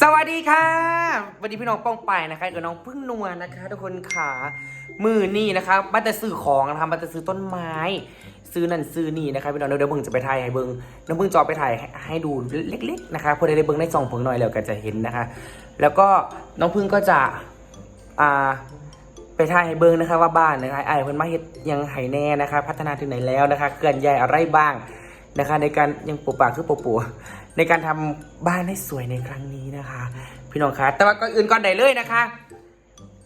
สวัสดีค่ะวัสดีพี่น้องป้องไปนะคะกับน้องพึ่งนวลนะคะ ทุกคนขามือนี่นะคะบัตจะซื้อของนะคะบัตจะซื้อต้นไม้ ซื้อนั่นซื้อนี่นะคะพี่น้องเดี๋ยวเบิ่งจะไปถ่ายให้เบิ่งน้องพึ่งจอไปถ่ายให้ใหดูเล็ก ๆ นะคะพอได้เบิ่งได้ส่องเพิ่งหน่อยแล้วก็จะเห็นนะคะ แล้วก็น้องพึ่งก็จะอ่าไปถ่ายให้เบิ้งนะคะว่าบ้านนะคะไอ้เพิ่นมาเฮ็ดยังไห้แน่นะคะ พัฒนาถึงไหนแล้วนะคะเกินใหญ่อะไรบ้างนะคะ ในการยังปูป่าคือปูปู ในการทำบ้านให้สวยในครั้งนี้นะคะ พี่น้องคะแต่ว่าก่อนอื่นก่อนใดเลยนะคะ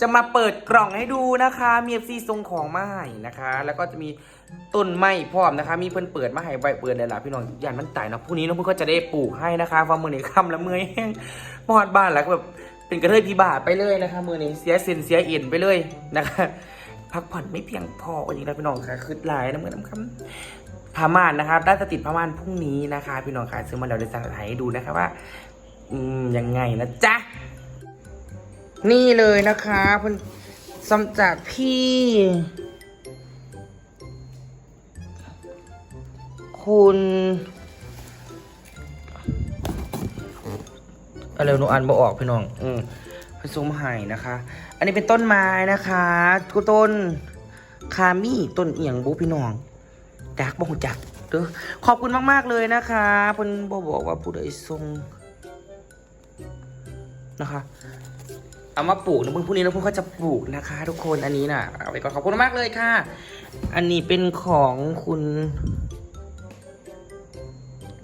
จะมาเปิดกล่องให้ดูนะคะ มีเอฟซีทรงของมาให้นะคะ แล้วก็จะมีต้นไม้พร้อมนะคะ มีเพิ่นเปิดมาให้ใบเปิดเลยล่ะพี่น้องยานมันตายเนาะพรุ่งนี้น้องเพิ่นก็จะได้ปลูกให้นะคะเพรามือนี้ค่ำแล้วเมื่อยแห้งมอดบ้านแล้วก็แบบเป็นกระเทยพิบาทไปเลยนะคะ มือนี้เสียเส้นเสียเอ็นไปเลยนะคะพักผ่อนไม่เพียงพออย่างไรพี่น้องค่ะคือหลายน้ำเงินน้ำคำ ผ้าม่านนะคะได้จะติดผ้าม่านพรุ่งนี้นะคะพี่น้องค่ะซื้อมาแล้วเดี๋ยวจะถ่ายให้ดูนะคะว่า อืมยังไงนะจ๊ะนี่เลยนะคะเพิ่นสำจากพี่ คุณอะไรหนูอ่านบ่ออกพี่น้อง อืมเป็นซุ้มไห่นะคะ อันนี้เป็นต้นไม้นะคะกูต้นคามี่ต้นเอียงบุพี่น้อง จักบ่หูจักเด้อขอบคุณมาก ๆ เลยนะคะเพิ่นบ่บอกว่าผู้ใดทรงนะคะเอามาปลูกนะเพิ่งพรุ่งนี้แล้วเพิ่งก็จะปลูกนะคะ ทุกคนอันนี้น่ะเอาไปก่อนขอบคุณมากเลยค่ะ อันนี้เป็นของคุณ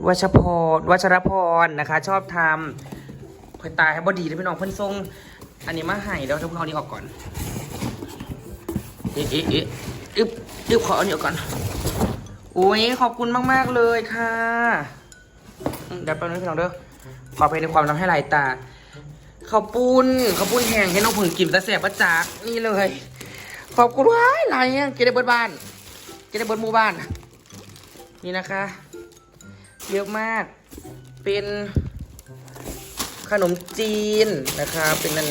วัชพรวัชรพรนะคะ ชอบทำคอยตายให้บอดีเลยพี่น้องเพิ่นทรง อันนี้มาให้เดี๋ยวเพิ่งเอานนี้ออกก่อนเอ๊ะเอ๊ะเอ๊ะอึ๊บอึ๊บขออันนี้ออกก่อน อุ้ยขอบคุณมาก ๆ เลยค่ะเดี๋ยวแป๊บนึงพี่น้องเด้อขอเพลงในความทำให้ลายตาข้าวปุ้นข้าวปุ้นแห้งให้น้องผึ่งกินตะแสบประจักนี่เลย ขอบคุณว้ายหลายอย่งกินได้เบิดบ้านกินได้เบิดหมู่บ้าน นี่นะคะเยอะมาก เป็นขนมจีนนะคะ เป็นนัน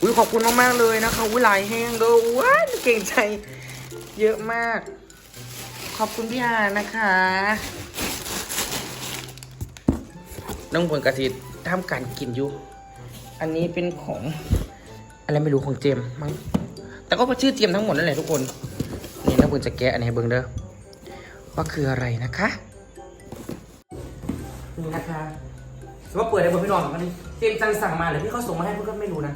อุ้ยขอบคุณมากๆเลยนะคะอุ้ยหลายแห้งด้วยว้ายเก่งใจ เยอะมาก ขอบคุณพี่อานะคะ น้องผลกระสิทำการกินอยู่ อันนี้เป็นของ อะไรไม่รู้ของเจมส์มั้ง แต่ก็ชื่อเจมส์ทั้งหมดนั่นแหละทุกคน นี่น้องผลจะแกะอันนี้ให้เบิ่งเด้อ ว่าคืออะไรนะคะ นี่นะคะสมมติว่าเปิดได้บนพี่น้องอันนี้เจมส์จังสั่งมาหรือพี่เขาส่งมาให้เพื่อนก็ไม่รู้นะ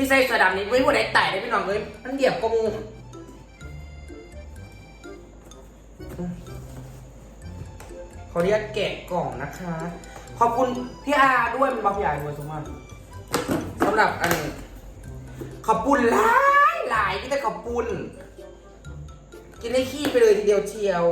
ที่ใส่เสื้อดำนี้ไม่ผู้ใดไต่ได้พี่น้องเลยมันเหยียบกว่าหมูขออนุญาตแกะกล่องนะคะ ขอบคุณพี่อาด้วยมันบอกพี่อาด้วยสมมติสำหรับอันนี้ขอบคุณหลายหลายที่ได้ขอบคุณกินได้ขี้ไปเลยทีเดียวเชียว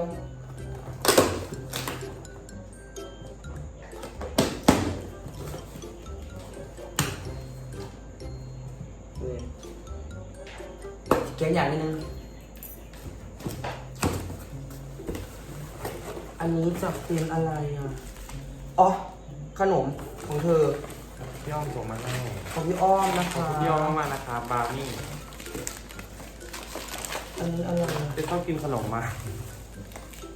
แกะอย่างนิดนึง อันนี้จะเป็นอะไรอะ อ๋อ ขนมของเธอ พี่อ้อมส่งมาให้ของพี่อ้อมนะขอบคะคุณพี่อ้อมมากๆนะครับบราวนี่อันนี้อะไรอะ จะชอบกินขนมมาก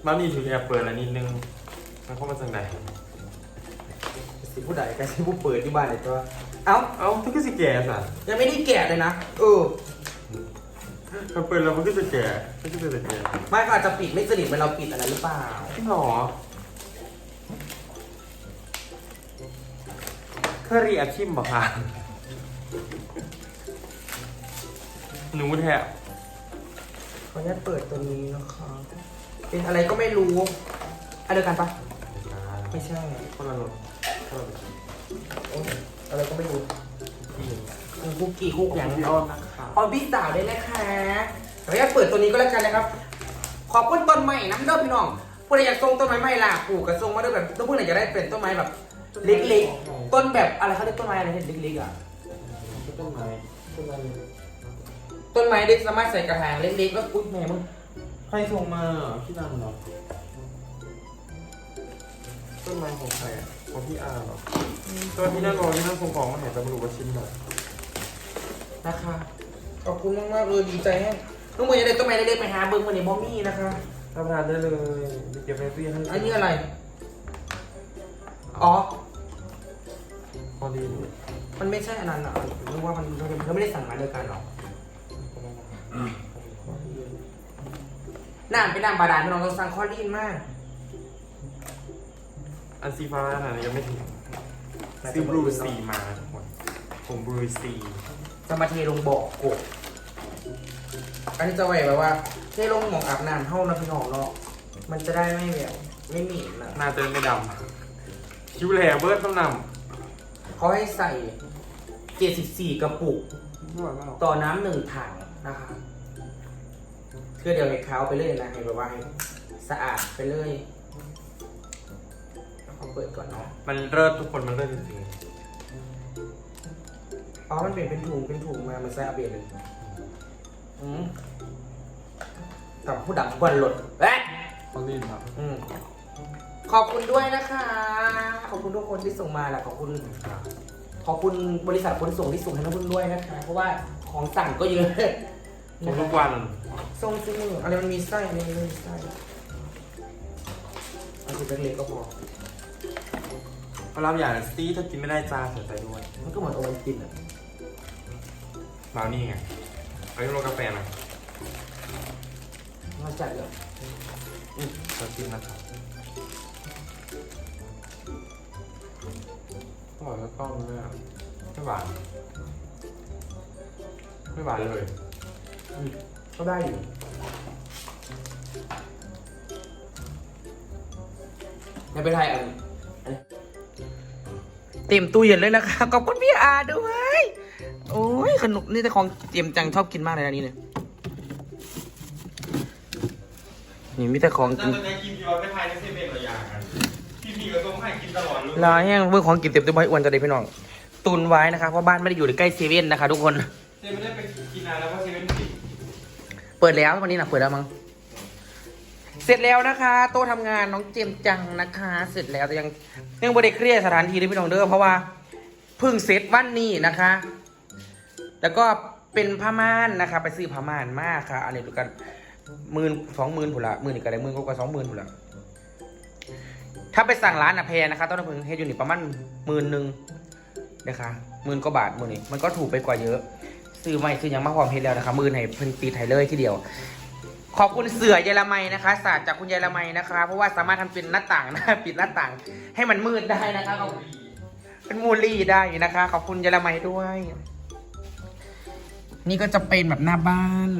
บราวนี่ถือแอบเปิดแล้วนิดนึงมันเข้ามาจากไหนสิผู้ใดกับสิผู้เปิดที่บ้านเลยตัว เอ้า เอ้ามันก็สิแก่สัตว์ยังไม่ได้แกะเลยนะ เออ มันเปิดแล้วมันก็จะแก่มันก็จะแก่ไม่ก็อาจจะปิดไม่สนิทเหมือนเราปิดอะไรหรือเปล่า จริงเหรอเคอรี่อาชิมบ่ค่ะหนูแทบขออนุญาตเปิดตัวนี้นะคะ เป็นอะไรก็ไม่รู้อันเดียวกันปะไม่ใช่คนละรสคนละรสโอ๊ยอะไรก็ไม่รู้ คุกกี้คุกอย่างพี่อ้อมนะครับพอพี่สาวด้วยนะคะขออนุญาตเปิดตัวนี้ก็แล้วกันนะครับ ขอบคุณต้นไม้น้ำเด้อพี่น้องผู้ใดอยากส่งต้นไม้ใหม่ล่ะปลูกกระทรงมาด้วยแบบต้องพูดไหนจะได้เป็นต้นไม้แบบเล็กๆ ต้นแบบอะไรเขาเรียกต้นไม้อะไรเล็กๆอะต้นไม้ต้นไม้ต้นไม้ได้สามารถใส่กระถางเล็กๆแล้วอุ๊ยแม่มึงใครส่งมาพี่นันเหรอต้นไม้ของใครอะของพี่อาร์เหรอตัวพี่นั่นบอกว่าพี่นั่นส่งของมาให้แต่ไม่รู้ว่าชิ้นไหน นะคะ ขอบคุณมากๆเลยดีใจแฮะน้องมวยจะได้ต้นไม้เล็กๆไปหาเบิ้งวันนี้บอมี่นะคะ รับประทานได้เลยมีเก็บในตู้เย็นให้อันนี้อะไร อ๋อ พอดีมันไม่ใช่อันนั้นเหรอนึกว่ามันเธอไม่ได้สั่งมาเดียวกันหรอน้ำเป็นน้ำบาดาลพี่น้องเราสั่งคอลีนมากอันซีฟ้าน่ะยังไม่ถึงซื้อบลูซีมาทุกคนผมบลูซี จะมาเทลงบ่อกบอันนี้จะไว้แบบว่าเทลงหมองอาบน้ำเท่านะพี่น้องเนาะมันจะได้ไม่แบบไม่หนีบนะหน้าเต้นไม่ดำคิ้วแหล่เบิร์ดต้องนเขาให้ใส่ 74 กระปุกำต่อน้ำหนึ่งถังนะคะคือเดี๋ยวให้เขาไปเลยนะให้แบบว่าให้สะอาดไปเลยเขาเปิดก่อนเนาะมันเลิศทุกคนมันเลิศจริง อ๋อมันเป็นเป็นถุงเป็นถุงมา มันใส่อาเบียเลยอืมกับผู้ดับควันหล่นเอ๊ะๆเขาดีครับอืมขอบคุณด้วยนะคะ ขอบคุณทุกคนที่ส่งมาแหละขอบคุณ ขอบคุณบริษัทขนส่งที่ส่งให้น้องพึ่งด้วยนะคะ เพราะว่าของสั่งก็เยอะทุกวันส่งซื้ออะไรมันมีไส้อันนี้ไม่มีไส้เอันคือเล็กๆก็พอพอรับอย่างซีถ้ากินไม่ได้จ้าเสียใจด้วย มันก็เหมือนโอวัลตินอะ บราวนี่ไงเอาที่โรกาแฟหน่อยนอกจากเลยขอชิมนะครับอร่อยแล้วก็เลยอะไม่หวานไม่หวานเลยอืมก็ได้อยู่ไม่เป็นไรอันอันเต็มตู้เย็นเลยนะคะขอบคุณพี่อาด้วยโอ้ย ขนมนี่แต่ของเตรียมจังชอบกินมากเลยนะนี่เนี่ยนี่มีแต่ของน่ากินจะได้กินที่ว่าไม่ทายในเซเว่นหลายอย่างกันพี่พี่ก็ต้องให้กินตลอดเลยลาแห้งเมื่อของกินเต็มตัวไว้อ้วนจะได้พี่น้องตุนไว้นะคะเพราะบ้านไม่ได้อยู่ใกล้เซเว่นนะคะทุกคนเซไม่ได้ไปกินนานแล้วเพราะเซเว่นปิดเปิดแล้ววันนี้นะเปิดแล้วมั้งเสร็จแล้วนะคะ โต๊ะทำงานน้องเจมส์จังนะคะ เสร็จแล้วแต่ยังยังบริเครียดสถานที่เลยพี่น้องเด้อเพราะว่าเพิ่งเสร็จวันนี้นะคะ แล้วก็เป็นผ้าม่านนะคะ ไปซื้อผ้าม่านมากค่ะอันนี้ดูกันหมื่นสองหมื่นผุนละหมื่นอีกก็ได้หมื่นกว่าสองหมื่นผุนละถ้าไปสั่งร้านอะแพงนะคะ ต้นน้ำผึ้งเฮดยูนี่ประมาณหมื่นหนึ่งนะคะหมื่นกว่าบาทหมื่นนี่มันก็ถูกไปกว่าเยอะ ซื้อใหม่ซื้อยังมาพร้อมเฮดแล้วนะคะหมื่นให้เพิ่นตีไทยเลยทีเดียว ขอบคุณเสือเยอรมัยนะคะศาสตร์จากคุณเยอรมัยนะคะ เพราะว่าสามารถทำเป็นหน้าต่างนะปิดหน้าต่าง ให้มันมืดได้นะคะเป็นมูลลี่ได้นะคะ ขอบคุณเยอรมัยด้วย นี่ก็จะเป็นแบบหน้าบ้าน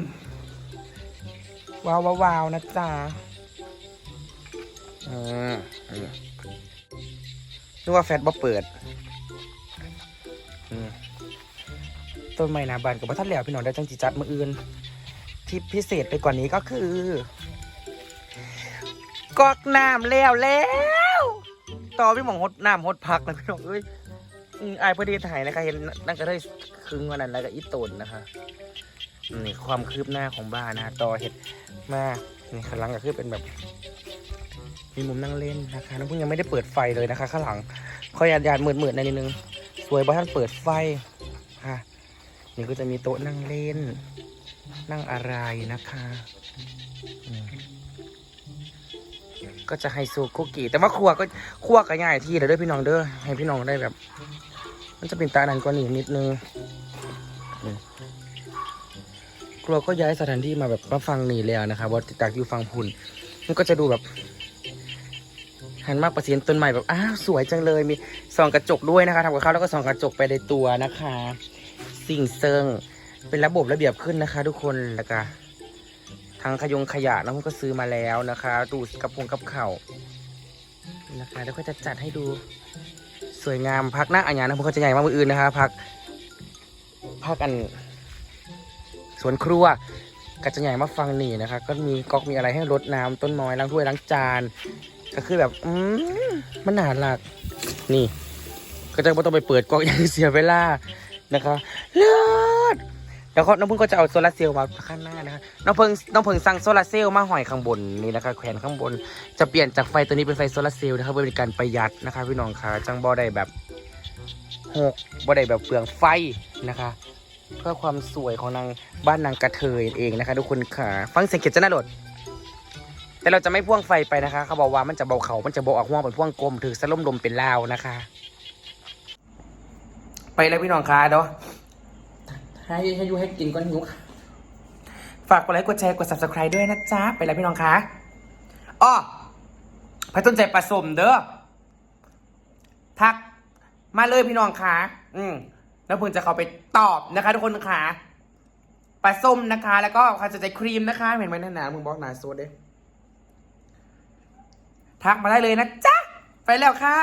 ว้าวว้าวนะจ๊ะอ่านึกว่าแฟตบ่เปิดต้นไม้หนาบานกับพระท่านแล้วพี่น้องได้จังจิจัดมืออื่น ที่พิเศษไปกว่านี้ก็คือกอกน้ำแล้วแล้ว ต่อพี่หมองหดน้ำหดพักนะพี่น้องเอ้ย อืมอายพอดีถ่ายนะคะ เห็นนั่นก็ได้คึงวันนั้นแล้วก็อีตนนะคะนี่ความคืบหน้าของบ้านนะต่อเห็ดมานี่ข้างหลังก็คือเป็นแบบ มีมุมนั่งเล่นนะคะน้องเพิ่งยังไม่ได้เปิดไฟเลยนะคะ ข้างหลังเขาหยาดหยาดมืดมืดๆหนนิดนึง สวยบ้านเปิดไฟค่ะ นี่ก็จะมีโต๊ะนั่งเล่น นั่งอะไรนะคะก็จะไฮโซคุกกี้แต่ว่าครัวก็ครัวก็ง่ายที่เลยเด้อพี่น้องเด้อให้พี่น้องได้แบบ มันจะเป็นตานันกว่านี้นิดนึงอืมครัวก็ย้ายสถานที่มาแบบมาฟังนี่แล้วนะคะว่าจากอยู่ฟังพุ่น มันก็จะดูแบบ หันมากประสินต้นใหม่แบบอ้าวสวยจังเลยมีส่องกระจกด้วยนะคะทำกับข้าวแล้วก็ส่องกระจกไปในตัวนะคะ สิ่งเซิงเป็นระบบระเบียบขึ้นนะคะ ทุกคนแล้วก็ทางขยงขยะน้องก็ซื้อมาแล้วนะคะ ดูกระพงกับเข่าวนะคะ แล้วก็จะจัดให้ดู สวยงามพักหน้าอัญญานะพวกเขาจะใหญ่มากมืออื่นนะครับพักพักอันสวนครัวก็จะใหญ่มาฟังนี่นะคะก็มีก๊อกมีอะไรให้รดน้ำต้นไม้ล้างถ้วยล้างจาน ก็คือแบบอืมมันหนาหลักนี่ ก็จะไม่ต้องไปเปิดก๊อกอย่างเสียเวลานะคะเลิศ แล้วก็น้องพึ่งก็จะเอาโซลาร์เซลล์มาข้างหน้านะคะน้องเพิ่งน้องเพิ่งสั่งโซลาร์เซลล์มาห้อยข้างบนนี่นะคะแขวนข้างบนจะเปลี่ยนจากไฟตัวนี้เป็นไฟโซลาร์เซลล์นะครับเพื่อเป็นการประหยัดนะคะพี่น้องค่ะจังบ่ได้แบบหกบ่ได้แบบเปลืองไฟนะคะ เพื่อความสวยของนางบ้านนางกระเทยเองนะคะทุกคนค่ะ ฟังเสียงเขียนจะน่าโหลดแต่เราจะไม่พ่วงไฟไปนะคะ เขาบอกว่ามันจะเบาเขา มันจะเบาออกห่วงเป็นพ่วงกลมถือสล่มลมเป็นลาวนะคะ ไปแล้วพี่น้องคะเดี๋ยว ให้ให้ยูให้กินก้อนหิวค่ะฝากกดไลค์กดแชร์กด subscribe ด้วยนะจ๊ะ ไปแล้วพี่น้องคะอ้อพระต้นใจปลาสมเด้อ ทักมาเลยพี่น้องคะอืมแล้วเพิ่งจะเข้าไปตอบนะคะ ทุกคนค่ะปลาส้มนะคะ แล้วก็ใครสนใจครีมนะคะ เห็นไหมหนาๆมึงบอกหนาโซดเด้ทักมาได้เลยนะจ๊ะ ไปแล้วค่ะ